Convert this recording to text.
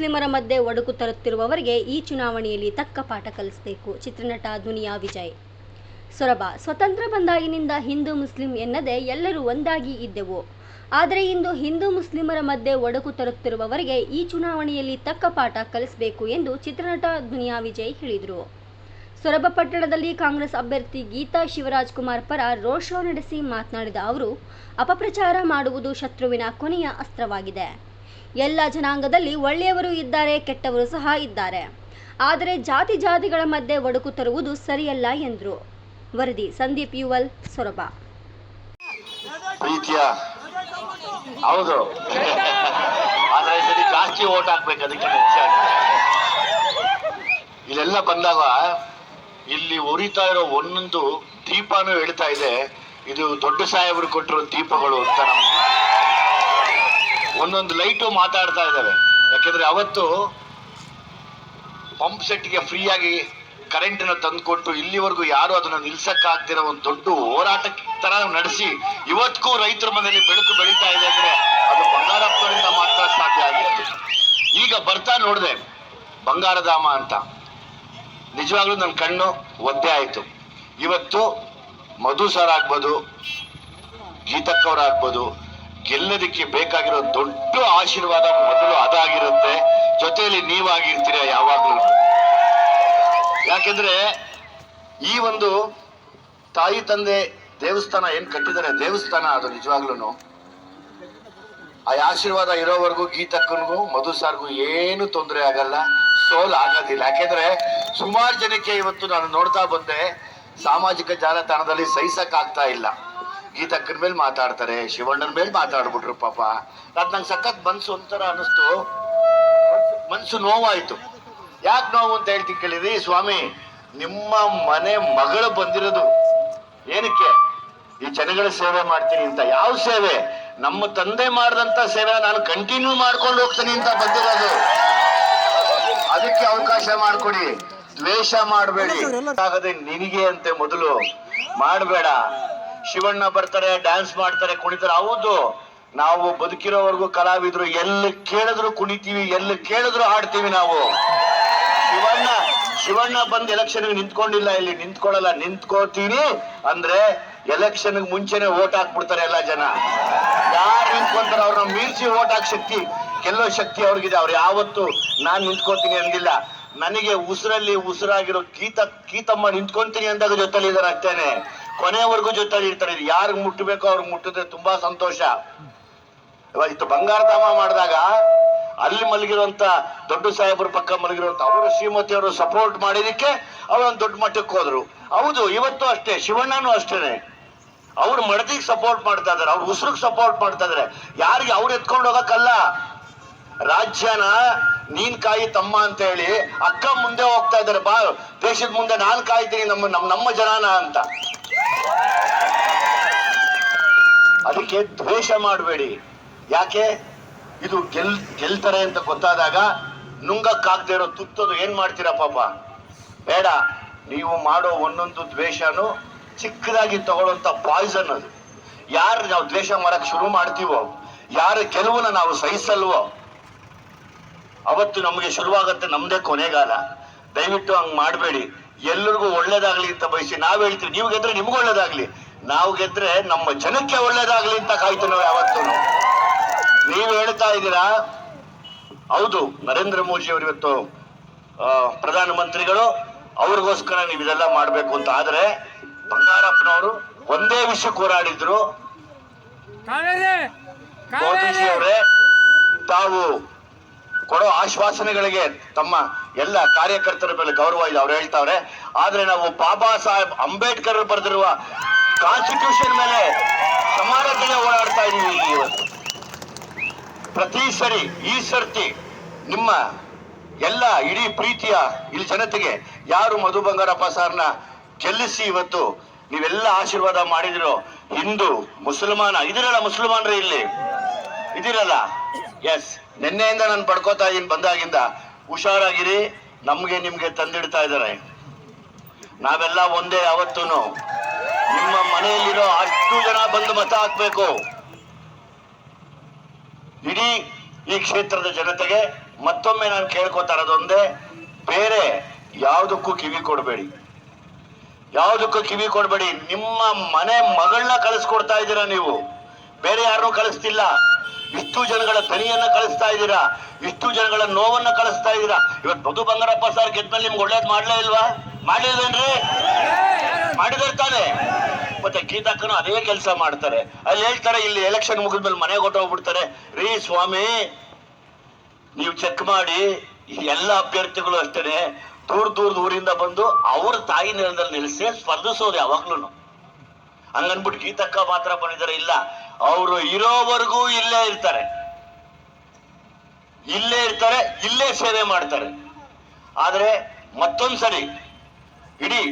ಮುಸ್ಲಿಮರ ಮಧ್ಯೆ ಒಡಕು ತರುತ್ತಿರುವವರಿಗೆ ಈ ಚುನಾವಣೆಯಲ್ಲಿ ತಕ್ಕ ಪಾಠ ಕಲಿಸಬೇಕು. ಚಿತ್ರನಟ ದುನಿಯಾ ವಿಜಯ್. ಸೊರಬ, ಸ್ವತಂತ್ರ ಬಂದಾಗಿನಿಂದ ಹಿಂದೂ ಮುಸ್ಲಿಂ ಎನ್ನದೆ ಎಲ್ಲರೂ ಒಂದಾಗಿ ಇದ್ದೆವು. ಆದರೆ ಇಂದು ಹಿಂದೂ ಮುಸ್ಲಿಮರ ಮಧ್ಯೆ ಒಡಕು ತರುತ್ತಿರುವವರಿಗೆ ಈ ಚುನಾವಣೆಯಲ್ಲಿ ತಕ್ಕ ಪಾಠ ಕಲಿಸಬೇಕು ಎಂದು ಚಿತ್ರನಟ ದುನಿಯಾ ವಿಜಯ್ ಹೇಳಿದರು. ಸೊರಬ ಪಟ್ಟಣದಲ್ಲಿ ಕಾಂಗ್ರೆಸ್ ಅಭ್ಯರ್ಥಿ ಗೀತಾ ಶಿವರಾಜ್ ಕುಮಾರ್ ಪರ ರೋಡ್ ಶೋ ನಡೆಸಿ ಮಾತನಾಡಿದ ಅವರು, ಅಪಪ್ರಚಾರ ಮಾಡುವುದು ಶತ್ರುವಿನ ಕೊನೆಯ ಅಸ್ತ್ರವಾಗಿದೆ. ಎಲ್ಲ ಜನಾಂಗದಲ್ಲಿ ಒಳ್ಳೆಯವರು ಇದ್ದಾರೆ, ಕೆಟ್ಟವರು ಸಹ ಇದ್ದಾರೆ. ಆದರೆ ಜಾತಿ ಜಾತಿಗಳ ಮಧ್ಯೆ ಒಡಕು ತರುವುದು ಸರಿಯಲ್ಲ ಎಂದರು. ವರದಿ ಸಂದೀಪ್ ಯುವಲ್, ಸೊರಬ. ಪ್ರೀತಿಯ, ಹೌದು. ಆದ್ರೆ ಸರಿ ಜಾಸ್ತಿ ಓಟ್ ಹಾಕ್ಬೇಕು ಅದಕ್ಕೆ ಇಲ್ಲೆಲ್ಲ ಬಂದಾಗ ಇಲ್ಲಿ ಉರಿತಾ ಇರೋ ಒಂದೊಂದು ದೀಪನೂ ಹೇಳ್ತಾ ಇದೆ. ಇದು ದೊಡ್ಡ ಸಾಹೇಬರು ಕೊಟ್ಟಿರೋ ದೀಪಗಳು ಅಂತ ನಮ್ಗೆ. ಒಂದೊಂದು ಲೈಟು ಮಾತಾಡ್ತಾ ಇದ್ದಾವೆ. ಯಾಕೆಂದ್ರೆ ಅವತ್ತು ಪಂಪ್ ಸೆಟ್ಗೆ ಫ್ರೀಯಾಗಿ ಕರೆಂಟನ್ನು ತಂದುಕೊಟ್ಟು ಇಲ್ಲಿವರೆಗೂ ಯಾರು ಅದನ್ನ ನಿಲ್ಸಕ್ಕಾಗ್ದಿರೋ ಒಂದು ದೊಡ್ಡ ಹೋರಾಟ ತರ ನಡೆಸಿ ಇವತ್ತಿಗೂ ರೈತರ ಮನೆಯಲ್ಲಿ ಬೆಳಕು ಬೆಳೀತಾ ಇದೆ ಅಂದ್ರೆ ಅದು ಬಂಗಾರಪ್ಪನಿಂದ ಮಾತ್ರ ಸಾಧ್ಯ ಆಗಿತ್ತು ಈಗ ಬರ್ತಾ ನೋಡಿದೆ, ಬಂಗಾರಧಾಮ ಅಂತ. ನಿಜವಾಗ್ಲೂ ನನ್ನ ಕಣ್ಣು ಒದ್ದೆ ಆಯಿತು. ಇವತ್ತು ಮಧು ಸರ್ ಆಗ್ಬೋದು, ಗೀತಕ್ಕವ್ರಾಗ್ಬೋದು ಗೆಲ್ಲೋದಕ್ಕೆ ಬೇಕಾಗಿರೋ ದೊಡ್ಡ ಆಶೀರ್ವಾದ ಮೊದಲು ಅದಾಗಿರುತ್ತೆ. ಜೊತೆಯಲ್ಲಿ ನೀವಾಗಿರ್ತೀರ ಯಾವಾಗಲೂ. ಯಾಕೆಂದ್ರೆ ಈ ಒಂದು ತಾಯಿ ತಂದೆ ದೇವಸ್ಥಾನ ಏನ್ ಕಟ್ಟಿದ್ದಾರೆ? ದೇವಸ್ಥಾನ ಅದು ನಿಜವಾಗ್ಲೂ ಆ ಆಶೀರ್ವಾದ ಇರೋವರೆಗೂ, ಗೀತಕ್ಕನಿಗೂ ಮಧು ಸಾರ್ಗೂ ಏನು ತೊಂದರೆ ಆಗಲ್ಲ. ಸೋಲ್ ಆಗೋದಿಲ್ಲ. ಯಾಕೆಂದ್ರೆ ಸುಮಾರು ಜನಕ್ಕೆ ಇವತ್ತು ನಾನು ನೋಡ್ತಾ ಬಂದೆ, ಸಾಮಾಜಿಕ ಜಾಲತಾಣದಲ್ಲಿ ಸಹಿಸಕ್ ಆಗ್ತಾ ಇಲ್ಲ. ಗೀತಕ್ಕನ ಮೇಲೆ ಮಾತಾಡ್ತಾರೆ ಶಿವಣ್ಣನ ಮೇಲೆ ಮಾತಾಡ್ಬಿಟ್ರು ಪಾಪ. ಅದ್ ನಂಗೆ ಸಖತ್ ಮನ್ಸು ಒಂಥರ ಅನಿಸ್ತು ಮನ್ಸು ನೋವಾಯ್ತು. ಯಾಕೆ ನೋವು ಅಂತ ಹೇಳ್ತೀನಿ ಕೇಳಿದ್ರಿ? ಸ್ವಾಮಿ ನಿಮ್ಮ ಮನೆ ಮಗಳು ಬಂದಿರೋದು. ಏನಕ್ಕೆ? ಈ ಜನಗಳ ಸೇವೆ ಮಾಡ್ತೀನಿ ಅಂತ. ಯಾವ ಸೇವೆ? ನಮ್ಮ ತಂದೆ ಮಾಡಿದಂತ ಸೇವೆ ನಾನು ಕಂಟಿನ್ಯೂ ಮಾಡ್ಕೊಂಡು ಹೋಗ್ತೀನಿ ಅಂತ ಬಂದಿರೋದು. ಅದಕ್ಕೆ ಅವಕಾಶ ಮಾಡ್ಕೊಡಿ. ದ್ವೇಷ ಮಾಡಬೇಡಿ. ಆಗದೆ ನಿನಗೆ ಅಂತೆ ಮೊದಲು. ಮಾಡಬೇಡ. ಶಿವಣ್ಣ ಬರ್ತಾರೆ ಡ್ಯಾನ್ಸ್ ಮಾಡ್ತಾರೆ, ಕುಣಿತಾರೆ. ಹೌದು, ನಾವು ಬದುಕಿರೋವರೆಗೂ ಕಲಾವಿದ್ರು ಎಲ್ಲಿ ಕೇಳಿದ್ರು ಕುಣಿತೀವಿ, ಎಲ್ಲಿ ಕೇಳಿದ್ರು ಆಡ್ತೀವಿ ನಾವು. ಶಿವಣ್ಣ ಶಿವಣ್ಣ ಬಂದ್ ಎಲೆಕ್ಷನ್ ನಿಂತ್ಕೊಂಡಿಲ್ಲ, ಇಲ್ಲಿ ನಿಂತ್ಕೊಳ್ಳಲ್ಲ. ನಿಂತ್ಕೋತೀನಿ ಅಂದ್ರೆ ಎಲೆಕ್ಷನ್ ಮುಂಚೆನೆ ಓಟ್ ಹಾಕ್ಬಿಡ್ತಾರೆ ಎಲ್ಲಾ ಜನ. ಯಾರು ನಿಂತ್ಕೊಂತಾರ ಅವ್ರನ್ನ ಮೀರ್ಸಿ ಓಟ್ ಹಾಕ್ ಶಕ್ತಿ, ಗೆಲ್ಲೋ ಶಕ್ತಿ ಅವ್ರಿಗಿದೆ. ಅವ್ರು ಯಾವತ್ತು ನಾನ್ ನಿಂತ್ಕೋತೀನಿ ಅಂದಿಲ್ಲ. ನನಗೆ ಉಸಿರಲ್ಲಿ ಉಸಿರಾಗಿರೋ ಕೀತ, ಕೀತಮ್ಮ ನಿಂತ್ಕೊಂತೀನಿ ಅಂದಾಗ ಜೊತೆಲಿ ಇದಾರೆ ಕೊನೆವರೆಗೂ ಜೊತೆಲಿ ಇರ್ತಾರೆ. ಯಾರು ಮುಟ್ಟಬೇಕೋ ಅವ್ರಿಗೆ ಮುಟ್ಟಿದ್ರೆ ತುಂಬಾ ಸಂತೋಷ. ಇವತ್ತು ಬಂಗಾರಧಾಮ ಮಾಡಿದಾಗ ಅಲ್ಲಿ ಮಲಗಿರುವಂತ ದೊಡ್ಡ ಸಾಹೇಬ್ರ ಪಕ್ಕ ಮಲಗಿರುವಂತ ಅವರು ಶ್ರೀಮತಿ ಅವರು ಸಪೋರ್ಟ್ ಮಾಡಿದಕ್ಕೆ ಅವರೊಂದು ದೊಡ್ಡ ಮಟ್ಟಕ್ಕೆ ಹೋದ್ರು. ಹೌದು, ಇವತ್ತು ಅಷ್ಟೇ, ಶಿವಣ್ಣನೂ ಅಷ್ಟೇನೆ. ಅವ್ರು ಮಡದಿಗೆ ಸಪೋರ್ಟ್ ಮಾಡ್ತಾ ಇದಾರೆ ಅವ್ರ ಉಸಿರಿಗೆ ಸಪೋರ್ಟ್ ಮಾಡ್ತಾ ಇದಾರೆ ಯಾರಿಗೆ ಅವ್ರು ಎತ್ಕೊಂಡು ಹೋಗಕ್ಕಲ್ಲ. ರಾಜ್ಯನ ನೀನ್ ಕಾಯಿ ತಮ್ಮ ಅಂತ ಹೇಳಿ ಅಕ್ಕ ಮುಂದೆ ಹೋಗ್ತಾ ಇದಾರೆ ಬಾ, ದೇಶದ ಮುಂದೆ ನಾನ್ ಕಾಯ್ತೀನಿ ನಮ್ಮ ನಮ್ಮ ನಮ್ಮ ಜನಾನ ಅಂತ. ಅದಕ್ಕೆ ದ್ವೇಷ ಮಾಡಬೇಡಿ. ಯಾಕೆ? ಇದು ಗೆಲ್, ಗೆಲ್ತಾರೆ ಅಂತ ಗೊತ್ತಾದಾಗ ನುಂಗಕ್ಕಾಗದೆ ಇರೋ ತುತ್ತದು ಏನ್ ಮಾಡ್ತೀರಾ ಪಾಪ? ಬೇಡ. ನೀವು ಮಾಡೋ ಒಂದೊಂದು ದ್ವೇಷನು ಚಿಕ್ಕದಾಗಿ ತಗೊಳ್ಳೋಂತ ಪಾಯ್ಸನ್ ಅದು. ಯಾರು ನಾವು ದ್ವೇಷ ಮಾಡಕ್ ಶುರು ಮಾಡ್ತೀವೋ, ಯಾರ ಗೆಲುವನ್ನ ನಾವು ಸಹಿಸಲ್ವೋ, ಅವತ್ತು ನಮಗೆ ಶುರುವಾಗತ್ತೆ ನಮ್ದೇ ಕೊನೆಗಾಲ. ದಯವಿಟ್ಟು ಹಂಗ್ ಮಾಡಬೇಡಿ. ಎಲ್ಲರಿಗೂ ಒಳ್ಳೇದಾಗ್ಲಿ ಅಂತ ಬಯಸಿ ನಾವ್ ಹೇಳ್ತೀವಿ ನೀವು ಗೆದ್ರೆ ನಿಮ್ಗೂ ಒಳ್ಳೇದಾಗ್ಲಿ. ನಾವು ಗೆದ್ರೆ ನಮ್ಮ ಜನಕ್ಕೆ ಒಳ್ಳೇದಾಗ್ಲಿ ಅಂತ ಕಾಯ್ತು ನಾವು ಯಾವತ್ತೂ. ನೀವು ಹೇಳ್ತಾ ಇದ್ದೀರಾ? ಹೌದು ನರೇಂದ್ರ ಮೋದಿ ಅವರು ಇವತ್ತು ಪ್ರಧಾನಮಂತ್ರಿಗಳು ಅವ್ರಿಗೋಸ್ಕರ ನೀವು ಇದೆಲ್ಲ ಮಾಡಬೇಕು ಅಂತ. ಆದ್ರೆ ಬಂಗಾರಪ್ಪನವರು ಒಂದೇ ವಿಷಯ ಹೋರಾಡಿದ್ರು. ಮೋದಿಜಿ ಅವರೇ ತಾವು ಕೊಡೋ ಆಶ್ವಾಸನೆಗಳಿಗೆ ತಮ್ಮ ಎಲ್ಲ ಕಾರ್ಯಕರ್ತರ ಮೇಲೆ ಗೌರವ ಇದೆ, ಅವ್ರು ಹೇಳ್ತಾವ್ರೆ. ಆದ್ರೆ ನಾವು ಬಾಬಾ ಸಾಹೇಬ್ ಅಂಬೇಡ್ಕರ್ ಬರೆದಿರುವ ಕಾನ್ಸ್ಟಿಟ್ಯೂಷನ್ ಮೇಲೆ ಸಮಾನತೆಯ ಓಡಾಡ್ತಾ ಇದೀವಿ ಇವತ್ತು. ಪ್ರತಿ ಸರಿ ಈ ಸರ್ತಿ ನಿಮ್ಮ ಎಲ್ಲ ಇಡೀ ಪ್ರೀತಿಯ ಇಲ್ಲಿ ಜನತೆಗೆ ಯಾರು ಮಧು ಬಂಗಾರಪ್ಪ ಸಾರ್ನ ಗೆಲ್ಲಿಸಿ ಇವತ್ತು ನೀವೆಲ್ಲ ಆಶೀರ್ವಾದ ಮಾಡಿದಿರೋ ಹಿಂದೂ ಮುಸಲ್ಮಾನ, ಇದಿರಲ್ಲ ಮುಸಲ್ಮಾನ್ರೆ ಇಲ್ಲಿ. ಇದಿರಲ್ಲ. ಎಸ್ ನಿನ್ನೆಯಿಂದ ನಾನು ಪಡ್ಕೋತಾ ಇದೀನಿ ಬಂದಾಗಿಂದ ಹುಷಾರಾಗಿರಿ, ನಮಗೆ ನಿಮಗೆ ತಂದಿಡ್ತಾ ಇದ್ದಾರೆ. ನಾವೆಲ್ಲ ಒಂದೇ ಅವತ್ತು ನಿಮ್ಮ ಮನೆಯಲ್ಲಿರೋ ಅಷ್ಟು ಜನ ಬಂದು ಮತ ಹಾಕ್ಬೇಕು. ಇಡೀ ಈ ಕ್ಷೇತ್ರದ ಜನತೆಗೆ ಮತ್ತೊಮ್ಮೆ ನಾನು ಕೇಳ್ಕೊತಾ ಇರೋದೊಂದೇ ಬೇರೆ ಯಾವುದಕ್ಕೂ ಕಿವಿ ಕೊಡಬೇಡಿ. ಯಾವುದಕ್ಕೂ ಕಿವಿ ಕೊಡಬೇಡಿ. ನಿಮ್ಮ ಮನೆ ಮಗಳನ್ನ ಕಳಿಸ್ಕೊಡ್ತಾ ಇದ್ದೀರಾ ನೀವು? ಬೇರೆ ಯಾರನ್ನೂ ಕಳಿಸ್ತಿಲ್ಲ. ಇಷ್ಟು ಜನಗಳ ಧ್ವನಿಯನ್ನ ಕಳಿಸ್ತಾ ಇದ್ದೀರಾ? ಇಷ್ಟು ಜನಗಳ ನೋವನ್ನ ಕಳಿಸ್ತಾ ಇದ್ದೀರಾ? ಇವತ್ತು ಮಧು ಬಂಗಾರಪ್ಪ ಸರ್ ಗೆದ್ದಲ್ಲಿ ನಿಮ್ಗೆ ಒಳ್ಳೇದು ಮಾಡ್ಲೇ ಇಲ್ವಾ? ಮಾಡ್ಲಿಲ್ವೇನ್ರಿ? ಮಾಡಿದಾರೆ ತಾನೆ. ಮತ್ತೆ ಗೀತಾಕನು ಅದೇ ಕೆಲಸ ಮಾಡ್ತಾರೆ. ಅಲ್ಲಿ ಹೇಳ್ತಾರೆ, ಇಲ್ಲಿ ಎಲೆಕ್ಷನ್ ಮುಗಿದ್ಮೇಲೆ ಮನೆಗೆ ಹೊಟ್ಟೋಗ್ಬಿಡ್ತಾರೆ ರೀ ಸ್ವಾಮಿ, ನೀವು ಚೆಕ್ ಮಾಡಿ ಎಲ್ಲ ಅಭ್ಯರ್ಥಿಗಳು ಅಷ್ಟೇನೆ, ದೂರ ದೂರದ ಊರಿಂದ ಬಂದು ಅವ್ರ ತಾಯಿ ನೆಲದಲ್ಲಿ ನಿಲ್ಲಿಸಿ ಸ್ಪರ್ಧಿಸೋದು ಯಾವಾಗ್ಲೂ ಹಂಗನ್ಬಿಟ್ಟು ಗೀತಕ್ಕ ಮಾತ್ರ ಬಂದಿದ್ದಾರೆ. ಇಲ್ಲ, ಅವರು ಇರೋವರೆಗೂ ಇಲ್ಲೇ ಇರ್ತಾರೆ. ಇಲ್ಲೇ ಇರ್ತಾರೆ, ಇಲ್ಲೇ ಸೇವೆ ಮಾಡ್ತಾರೆ. ಆದ್ರೆ ಮತ್ತೊಂದ್ಸರಿ, ಇಡೀ